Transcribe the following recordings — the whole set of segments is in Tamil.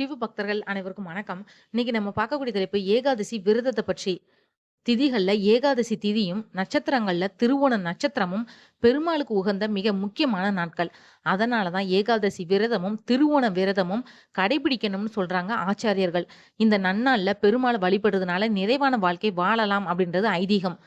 சிவ பக்தர்கள் அனைவருக்கும் வணக்கம். இன்னைக்கு நம்ம பார்க்கக்கூடிய தலைப்பு ஏகாதசி விரதத்தை பற்றி. திதிகள்ல ஏகாதசி திதியும், நட்சத்திரங்கள்ல திருவோண நட்சத்திரமும் பெருமாளுக்கு உகந்த மிக முக்கியமான நாட்கள். அதனால தான் ஏகாதசி விரதமும், திருவோண விரதமும் கடைபிடிக்கணும்னு சொல்றாங்க ஆச்சாரியர்கள். இந்த நன்னாள்ல பெருமாள் வழிபடுறதுனால நிறைவான வாழ்க்கை வாழலாம் அப்படின்றது ஐதீகம்.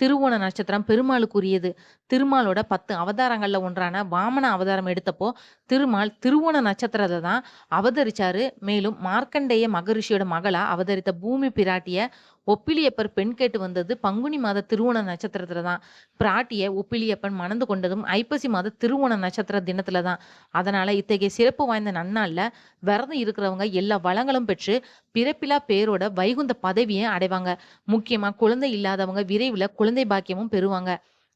திருவோண நட்சத்திரம் பெருமாளுக்குரியது. திருமாலோட 10 அவதாரங்கள்ல ஒன்றான வாமன அவதாரம் எடுத்தப்போ, திருமால் திருவோண நட்சத்திரத்தை தான் அவதரிச்சாரு. மேலும் மார்க்கண்டேய மகரிஷியோட மகளா அவதரித்த பூமி பிராட்டிய ஒப்பிலியப்பர் பெண் கேட்டு வந்தது பங்குனி மாத திருவோண நட்சத்திரத்துல தான். பிராட்டிய ஒப்பிலியப்பன் மணந்து கொண்டதும் ஐப்பசி மாத திருவோண நட்சத்திர தினத்துல தான். அதனால இத்தகைய சிறப்பு வாய்ந்த நன்னாளில் விரதம் இருக்கிறவங்க எல்லா வளங்களும் பெற்று, பிறப்பிலா பேரோட வைகுந்த பதவியை அடைவாங்க. முக்கியமா குழந்தை இல்லாதவங்க விரைவில் குழந்தை பாக்கியமும் பெறுவாங்க.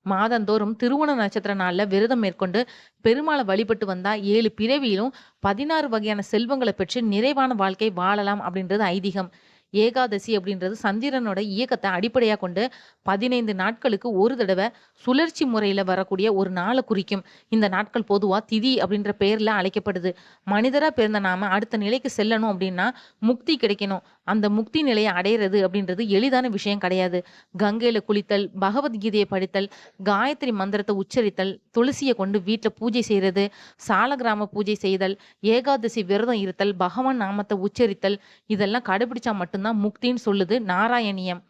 மாதந்தோறும் திருவோண நட்சத்திர நாளில் விரதம் மேற்கொண்டு பெருமாளை வழிபட்டு வந்தா ஏழு பிறவியிலும் 16 வகையான செல்வங்களை பெற்று நிறைவான வாழ்க்கை வாழலாம் அப்படின்றது ஐதீகம். ஏகாதசி அப்படின்றது சந்திரனோட இயக்கத்தை அடிப்படையாக கொண்டு 15 நாட்களுக்கு ஒரு தடவை சுழற்சி முறையில் வரக்கூடிய ஒரு நாளை குறிக்கும். இந்த நாட்கள் பொதுவாக திதி அப்படின்ற பெயரில் அழைக்கப்படுது. மனிதராக பிறந்த நாம அடுத்த நிலைக்கு செல்லணும் அப்படின்னா, முக்தி கிடைக்கணும். அந்த முக்தி நிலையை அடையிறது அப்படின்றது எளிதான விஷயம் கிடையாது. கங்கையில் குளித்தல், பகவத்கீதையை படித்தல், காயத்ரி மந்திரத்தை உச்சரித்தல், துளசியை கொண்டு வீட்டில் பூஜை செய்கிறது சாலக்கிராம பூஜை செய்தல், ஏகாதசி விரதம் இருத்தல், பகவான் நாமத்தை உச்சரித்தல் இதெல்லாம் கடைபிடிச்சா மட்டும்தான் முக்தின்னு சொல்லுது நாராயணியம்.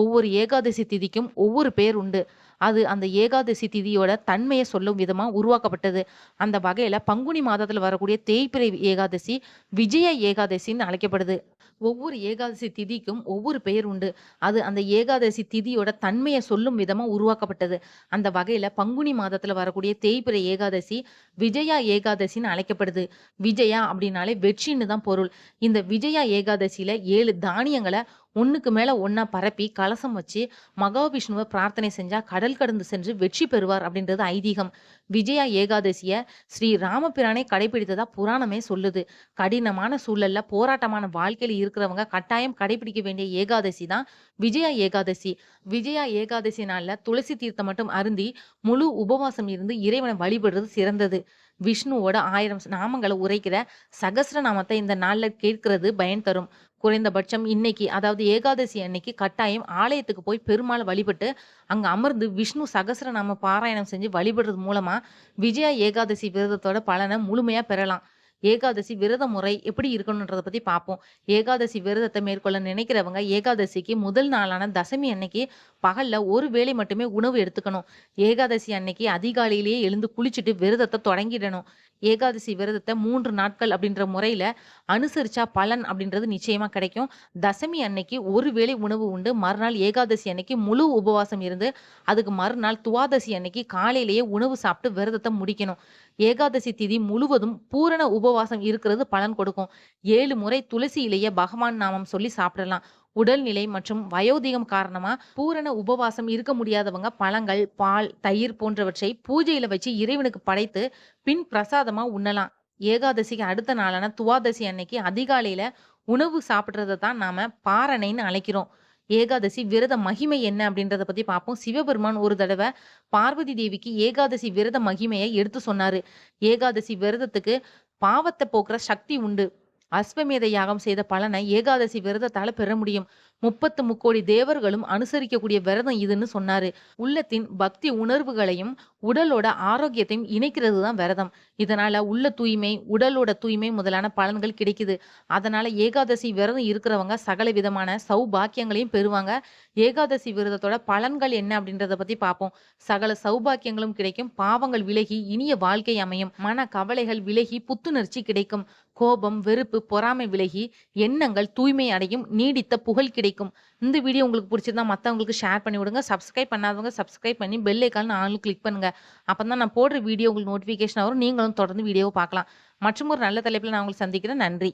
ஒவ்வொரு ஏகாதசி திதிக்கும் ஒவ்வொரு பேர் உண்டு. அது அந்த ஏகாதசி திதியோட தன்மையை சொல்லும் விதமாக உருவாக்கப்பட்டது. அந்த வகையில் பங்குனி மாதத்தில் வரக்கூடிய தேய்பிரை ஏகாதசி, விஜய ஏகாதசின்னு அழைக்கப்படுது. ஒவ்வொரு ஏகாதசி திதிக்கும் ஒவ்வொரு பெயர் உண்டு. அது அந்த ஏகாதசி திதியோட தன்மையை சொல்லும் விதமாக உருவாக்கப்பட்டது. அந்த வகையில் பங்குனி மாதத்தில் வரக்கூடிய தேய்பிரை ஏகாதசி, விஜயா ஏகாதசின்னு அழைக்கப்படுது. விஜயா அப்படின்னாலே வெற்றின்னு தான் பொருள். இந்த விஜயா ஏகாதசியில் ஏழு தானியங்களை ஒன்றுக்கு மேலே ஒன்றா பரப்பி கலசம் வச்சு மகாவிஷ்ணுவை பிரார்த்தனை செஞ்சால் கடல் கடந்து சென்று வெற்றி பெறுவார் அப்படின்றது ஐதீகம். விஜயா ஏகாதசியை ஸ்ரீ ராமபிரானை கடைபிடித்ததா புராணமே சொல்லுது. கடினமான சூழல்ல போராட்டமான வாழ்க்கையில் இருக்கிறவங்க கட்டாயம் கடைபிடிக்க வேண்டிய ஏகாதசி தான் விஜயா ஏகாதசி. விஜயா ஏகாதசி நாளில் துளசி தீர்த்தம் மட்டும் அருந்தி முழு உபவாசம் இருந்து இறைவனை வழிபடுறது சிறந்தது. விஷ்ணுவோட ஆயிரம் நாமங்களை உரைக்கிற சகஸ்ர நாமத்தை இந்த நாளில் கேட்கிறது பயன் தரும். குறைந்தபட்சம் இன்னைக்கு அதாவது ஏகாதசி அன்னைக்கு கட்டாயம் ஆலயத்துக்கு போய் பெருமாள் வழிபட்டு, அங்கே அமர்ந்து விஷ்ணு சகசரநாம பாராயணம் செஞ்சு வழிபடுறது மூலமா விஜயா ஏகாதசி விரதத்தோட பலனை முழுமையாக பெறலாம். ஏகாதசி விரத முறை எப்படி இருக்கணுன்றதை பத்தி பார்ப்போம். ஏகாதசி விரதத்தை மேற்கொள்ள நினைக்கிறவங்க ஏகாதசிக்கு முதல் நாளான தசமி அன்னைக்கு பகல்ல ஒரு வேளை மட்டுமே உணவு எடுத்துக்கணும். ஏகாதசி அன்னைக்கு அதிகாலையிலேயே எழுந்து குளிச்சுட்டு விரதத்தை தொடங்கிடணும். ஏகாதசி விரதத்தை மூன்று நாட்கள் அப்படின்ற முறையில் அனுசரிச்சா பலன் அப்படின்றது நிச்சயமாக கிடைக்கும். தசமி அன்னைக்கு ஒரு வேளை உணவு உண்டு. மறுநாள் ஏகாதசி அன்னைக்கு முழு உபவாசம் இருந்து, அதுக்கு மறுநாள் துவாதசி அன்னைக்கு காலையிலேயே உணவு சாப்பிட்டு விரதத்தை முடிக்கணும். ஏகாதசி திதி முழுவதும் பூரண உபவாசம் இருக்கிறது பலன் கொடுக்கும். ஏழு முறை துளசி இலைய பகவான் நாமம் சொல்லி சாப்பிடலாம். உடல்நிலை மற்றும் வயோதிகம் காரணமா பூரண உபவாசம் இருக்க முடியாதவங்க பழங்கள், பால், தயிர் போன்றவற்றை பூஜையில வச்சு இறைவனுக்கு படைத்து, பின் பிரசாதமா உண்ணலாம். ஏகாதசிக்கு அடுத்த நாளான துவாதசி அன்னைக்கு அதிகாலையில உணவு சாப்பிட்றத தான் நாம பாரணைன்னு அழைக்கிறோம். ஏகாதசி விரத மகிமை என்ன அப்படின்றத பத்தி பார்ப்போம். சிவபெருமான் ஒரு தடவை பார்வதி தேவிக்கு ஏகாதசி விரத மகிமையை எடுத்து சொன்னாரு. ஏகாதசி விரதத்துக்கு பாவத்தை போக்குற சக்தி உண்டு. அஸ்வமேத யாகம் செய்த பலனை ஏகாதசி விரதத்தால பெற முடியும். 30 முக்கோடி தேவர்களும் அனுசரிக்கக்கூடிய விரதம் இதுன்னு சொன்னாரு. உள்ளத்தின் பக்தி உணர்வுகளையும், உடலோட ஆரோக்கியத்தையும் இணைக்கிறது தான் விரதம். இதனால உள்ள தூய்மை, உடலோட தூய்மை முதலான பலன்கள் கிடைக்குது. அதனால ஏகாதசி விரதம் இருக்கிறவங்க சகல விதமான சௌபாக்கியங்களையும் பெறுவாங்க. ஏகாதசி விரதத்தோட பலன்கள் என்ன அப்படின்றத பத்தி பார்ப்போம். சகல சௌபாக்கியங்களும் கிடைக்கும். பாவங்கள் விலகி இனிய வாழ்க்கை அமையும். மன கவலைகள் விலகி புத்துணர்ச்சி கிடைக்கும். கோபம், வெறுப்பு, பொறாமை விலகி எண்ணங்கள் தூய்மை அடையும். நீடித்த புகழ் கிடைக்கும். இந்த வீடியோ உங்களுக்கு பிடிச்சிருந்தா மற்றவங்களுக்கு ஷேர் பண்ணி விடுங்க. சப்ஸ்கிரைப் பண்ணாதவங்க சப்ஸ்கிரைப் பண்ணி பெல் ஐகான் ஆளும் கிளிக் பண்ணுங்க. அப்பதான் நான் போடுற வீடியோ உங்களுக்கு நோட்டிஃபிகேஷன் வரும். நீங்களும் தொடர்ந்து வீடியோவை பார்க்கலாம். மற்றும் ஒரு நல்ல தலைப்பில் நான் உங்களுக்கு சந்திக்கிறேன். நன்றி.